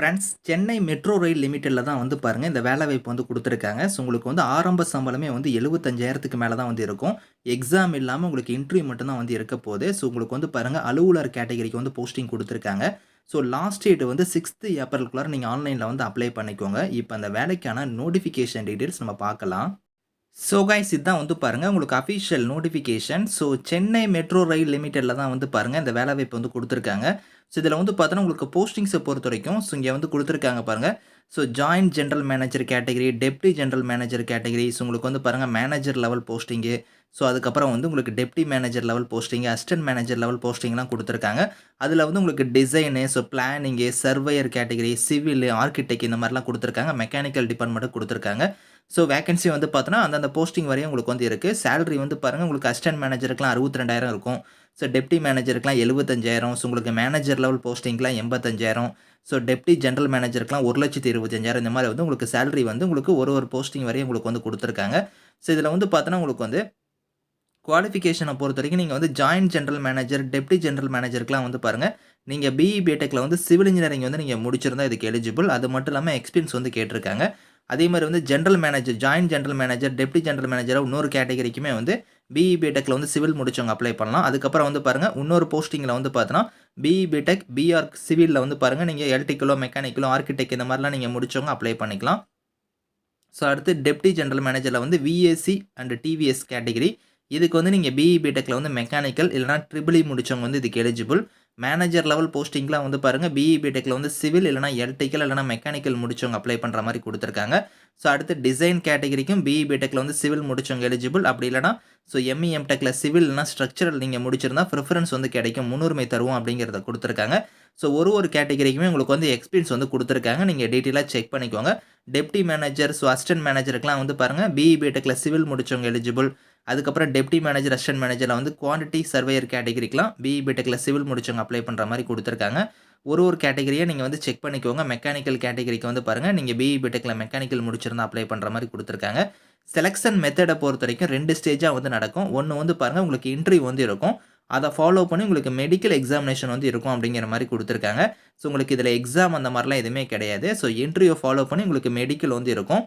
Friends Chennai metro rail லிமிட்டெடில் தான் வந்து பாருங்கள் இந்த வேலை வாய்ப்பு வந்து கொடுத்துருக்காங்க. ஸோ உங்களுக்கு வந்து ஆரம்ப சம்பளமே வந்து எழுபத்தஞ்சாயிரத்துக்கு மேலே தான் வந்து இருக்கும். எக்ஸாம் இல்லாமல் உங்களுக்கு இன்டர்வியூ மட்டும்தான் வந்து இருக்க போகுது. ஸோ உங்களுக்கு வந்து பாருங்கள் அலுவலர் கேட்டகரிக்கு வந்து போஸ்டிங் கொடுத்துருக்காங்க. ஸோ லாஸ்ட் டேட் வந்து சிக்ஸ்த்து ஏப்ரலுக்குள்ளார நீங்கள் ஆன்லைனில் வந்து அப்ளை பண்ணிக்கோங்க. இப்போ அந்த வேலைக்கான நோட்டிஃபிகேஷன் டீட்டெயில்ஸ் நம்ம பார்க்கலாம். ஸோ கைஸ் இதுதான் வந்து பாருங்கள் உங்களுக்கு official notification so Chennai metro rail லிமிட்டெடில் தான் வந்து பாருங்கள் இந்த வேலை வாய்ப்பு வந்து கொடுத்துருக்காங்க. ஸோ இதில் வந்து பார்த்தோன்னா உங்களுக்கு போஸ்டிங்ஸை பொறுத்த வரைக்கும் ஸோ இங்கே வந்து கொடுத்துருக்காங்க பாருங்கள் so joint general manager category deputy general manager category so உங்களுக்கு வந்து பாருங்கள் மேனேஜர் லெவல் போஸ்டிங்கு ஸோ அதுக்கப்புறம் வந்து உங்களுக்கு deputy manager level posting assistant manager level போஸ்டிங்லாம் கொடுத்துருக்காங்க. அதில் வந்து உங்களுக்கு design so planning surveyor category civil architect இந்த மாதிரிலாம் கொடுத்துருக்காங்க. மெக்கானிக்கல் டிபார்ட்மெண்ட்டு கொடுத்துருக்காங்க. ஸோ வேகன்சி வந்து பார்த்தோன்னா அந்தந்த போஸ்டிங் வரையும் உங்களுக்கு வந்து இருக்குது சேலரி வந்து பாருங்கள் உங்களுக்கு அசிஸ்டன்ட் மேனேஜருக்குலாம் அறுபத்தி ரெண்டாயிரம் இருக்கும். ஸோ டெப்டி மேனேஜருக்குலாம் எழுபத்தஞ்சாயிரம். ஸோ உங்களுக்கு மேனேஜர் லெவல் போஸ்டிங்லாம் எண்பத்தஞ்சாயிரம். ஸோ டெப்டி ஜென்ரல் மேனேஜருக்குலாம் ஒரு லட்சத்தி இருபத்தஞ்சாயிரம். இந்த மாதிரி வந்து உங்களுக்கு சேலரி வந்து உங்களுக்கு ஒரு ஒரு போஸ்டிங் வரையும் உங்களுக்கு வந்து கொடுத்துருக்காங்க. ஸோ இதில் வந்து பார்த்தோன்னா உங்களுக்கு வந்து குவாலிஃபிகேஷனை பொறுத்த வரைக்கும் நீங்கள் வந்து joint general manager deputy general மேனேஜருக்குலாம் வந்து பாருங்கள் நீங்கள் பிஇ பிடெக்கில் வந்து சிவில் இன்ஜினியரிங் வந்து நீங்கள் முடிச்சிருந்தா இதுக்கு எலிஜிபிள் அது மட்டும் இல்லாமல் எக்ஸ்பீரியன்ஸ் வந்து கேட்டிருக்காங்க. அதே மாதிரி வந்து general manager joint general manager deputy general மேனேஜராக இன்னொரு கேட்டகரிக்குமே வந்து பிஇ பிடெக்கில் வந்து சிவில் முடிச்சவங்க அப்ளை பண்ணலாம். அதுக்கப்புறம் வந்து பாருங்கள் இன்னொரு போஸ்டிங்கில் வந்து பார்த்தோன்னா பிஇ பிடெக் பிஆர் சிவிலில் வந்து பாருங்கள் நீங்கள் எலக்ட்ரிக்கலோ மெக்கானிக்கலோ ஆர்கிடெக்ட் இந்த மாதிரிலாம் நீங்கள் முடிச்சவங்க அப்ளை பண்ணிக்கலாம். ஸோ அடுத்து டெப்டி ஜென்ரல் மேனேஜரில் வந்து விஎஸ்சி அண்ட் டிவிஎஸ் கேட்டகிரி இதுக்கு வந்து நீங்கள் பிஇ பிடெக்கில் வந்து மெக்கானிக்கல் இல்லைனா ட்ரிபிளி e முடித்தவங்க வந்து இதுக்கு எலிஜிபிள் மேனேஜர் லெவல் போஸ்டிங்லாம் வந்து பாருங்கள் பிஇ பிடெக்கில் வந்து சிவில் இல்லைனா எலக்ட்ரிக்கல் இல்லைனா மெக்கானிக்கல் முடிச்சவங்க அப்ளை பண்ணுற மாதிரி கொடுத்துருக்காங்க. ஸோ அடுத்து டிசைன் கேட்டகரிக்கும் பிஇ பிடெக்கில் வந்து சிவில் முடிச்சவங்க எலிஜிபிள் அப்படி இல்லைனா ஸோ எம்இ எம்டெக்கில் சிவில் ஸ்ட்ரக்சரல் நீங்கள் முடிச்சிருந்தா ப்ரிஃபரன்ஸ் வந்து கிடைக்கும். முன்னுரிமை தருவோம் அப்படிங்கிறத கொடுத்துருக்காங்க. ஸோ ஒரு ஒரு கேட்டகரிக்குமே உங்களுக்கு வந்து எக்ஸ்பீரியன்ஸ் வந்து கொடுத்துருக்காங்க. நீங்கள் டீட்டெயிலாக செக் பண்ணிக்கோங்க. டெப்டி மேனேஜர் ஸோ அசிஸ்டன்ட் மேனேஜருக்குலாம் வந்து பாருங்கள் பிஇ பிடெக்கில் சிவில் முடிச்சவங்க எலிஜிபிள் அதுக்கப்புறம் டெப்டி மேனேஜர் அசிஸ்டன்ட் மேனேஜரில் வந்து குவான்டிட்டி சர்வேயர் கேட்டகிரிக்கெலாம் பிஇ பிடெக்கில் சிவில் முடிச்சவங்க அப்ளை பண்ணுற மாதிரி கொடுத்துருக்காங்க. ஒரு ஒரு கேட்டகரியை நீங்கள் வந்து செக் பண்ணிக்கோங்க. மெக்கானிக்கல் கேட்டகரிக்கு வந்து பாருங்கள் நீங்கள் பிஇ பிடெக்கில் மெக்கானிக்கல் முடிச்சிருந்தா அப்ளை பண்ணுற மாதிரி கொடுத்துருக்காங்க. செலெக்ஷன் மெத்தடை பொறுத்த வரைக்கும் ரெண்டு ஸ்டேஜாக வந்து நடக்கும். ஒன்று வந்து பாருங்கள் உங்களுக்கு இன்டர்வியூ வந்து இருக்கும். அதை ஃபாலோ பண்ணி உங்களுக்கு மெடிக்கல் எக்ஸாமினேஷன் வந்து இருக்கும் அப்படிங்கிற மாதிரி கொடுத்துருக்காங்க. ஸோ உங்களுக்கு இதில் எக்ஸாம் அந்த மாதிரிலாம் எதுவுமே கிடையாது. ஸோ இன்டர்வியூ ஃபாலோ பண்ணி உங்களுக்கு மெடிக்கல் வந்து இருக்கும்.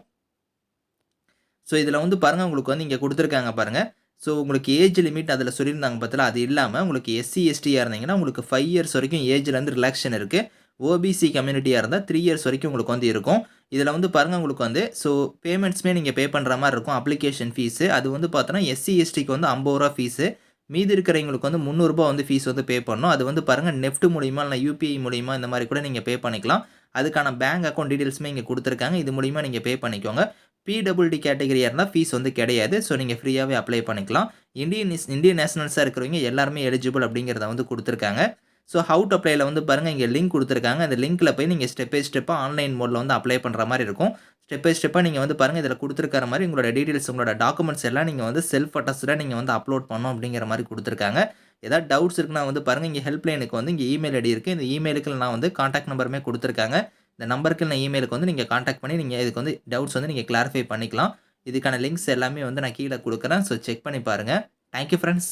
ஸோ இதில் வந்து பாருங்கள் உங்களுக்கு வந்து இங்கே கொடுத்துருக்காங்க பாருங்கள் ஸோ உங்களுக்கு ஏஜ் லிமிட் அதில் சொல்லியிருந்தாங்க பார்த்தல அது இல்லாமல் உங்களுக்கு எஸ்சி எஸ்டியாக இருந்தீங்கன்னா உங்களுக்கு ஃபைவ் இயர்ஸ் வரைக்கும் ஏஜ்லேருந்து ரிலாக்ஷன் இருக்குது ஓபிசி கம்யூனிட்டியாக இருந்தால் த்ரீ இயர்ஸ் வரைக்கும் உங்களுக்கு வந்து இருக்கும். இதில் வந்து பாருங்கள் உங்களுக்கு வந்து ஸோ பேமெண்ட்ஸுமே நீங்கள் பே பண்ணுற மாதிரி இருக்கும். அப்ளிகேஷன் ஃபீஸு அது வந்து பார்த்தோன்னா எஸ்சி எஸ்டிக்கு வந்து ஐம்பது ரூபா ஃபீஸு மீதி இருக்கிறவங்களுக்கு வந்து முந்நூறுரூபா வந்து ஃபீஸ் வந்து பே பண்ணணும். அது வந்து பாருங்கள் நெஃப்ட் மூலிமா இல்லை யூபிஐ மூலிமா இந்த மாதிரி கூட நீங்கள் பே பண்ணிக்கலாம். அதுக்கான பேங்க் அக்கௌண்ட் டீட்டெயில்ஸுமே இங்கே கொடுத்துருக்காங்க. இது மூலிமா நீங்கள் பே பண்ணிக்கோங்க. பிடபிள்டி கேட்டகரியாக இருந்தால் ஃபீஸ் வந்து கிடையாது. ஸோ நீங்கள் ஃப்ரீயாகவே அப்ளை பண்ணிக்கலாம். இந்தியன் இந்தியன் நேஷனல்ஸாக இருக்கிறவங்க எல்லாருமே எலிஜிபிள் அப்படிங்கிறத வந்து கொடுத்துருக்காங்க. ஸோ ஹவு டு அப்ளைல வந்து பாருங்கள் இங்கே லிங்க் கொடுத்துருக்காங்க. அந்த லிங்க்கில் போய் நீங்கள் ஸ்டெப் பை ஸ்டெப்பாக ஆன்லைன் மோடில் வந்து அப்ளை பண்ணுற மாதிரி இருக்கும். ஸ்டெப் பை ஸ்டெப்பாக நீங்கள் வந்து பாருங்கள் இதில் கொடுத்துருக்கிற மாதிரி உங்களோட டீட்டெயில்ஸ் உங்களோட டாக்குமெண்ட்ஸ் எல்லாம் நீங்கள் வந்து செல்ஃப் அட்டஸ்டாக நீங்கள் வந்து அப்லோட் பண்ணணும் அப்படிங்கிற மாதிரி கொடுத்துருக்காங்க. ஏதாவது டவுட்ஸ் இருக்குன்னா வந்து பாருங்கள் இங்கே ஹெல்ப்லைனுக்கு வந்து இங்கே இமெயில் ஐடி இருக்குது இந்த இமெயிலுக்கு நான் வந்து காண்டாக்ட் நம்பருமே கொடுத்துருக்காங்க. இந்த நம்பருக்கு நான் இமெயிலுக்கு வந்து நீங்கள் காண்டாக்ட் பண்ணி நீங்கள் இதுக்கு வந்து டவுட்ஸ் வந்து நீங்கள் கிளாரிஃபை பண்ணிக்கலாம். இதுக்கான லிங்க்ஸ் எல்லாமே வந்து நான் கீழே கொடுக்குறேன். ஸோ செக் பண்ணி பாருங்கள் தேங்க்யூ ஃப்ரெண்ட்ஸ்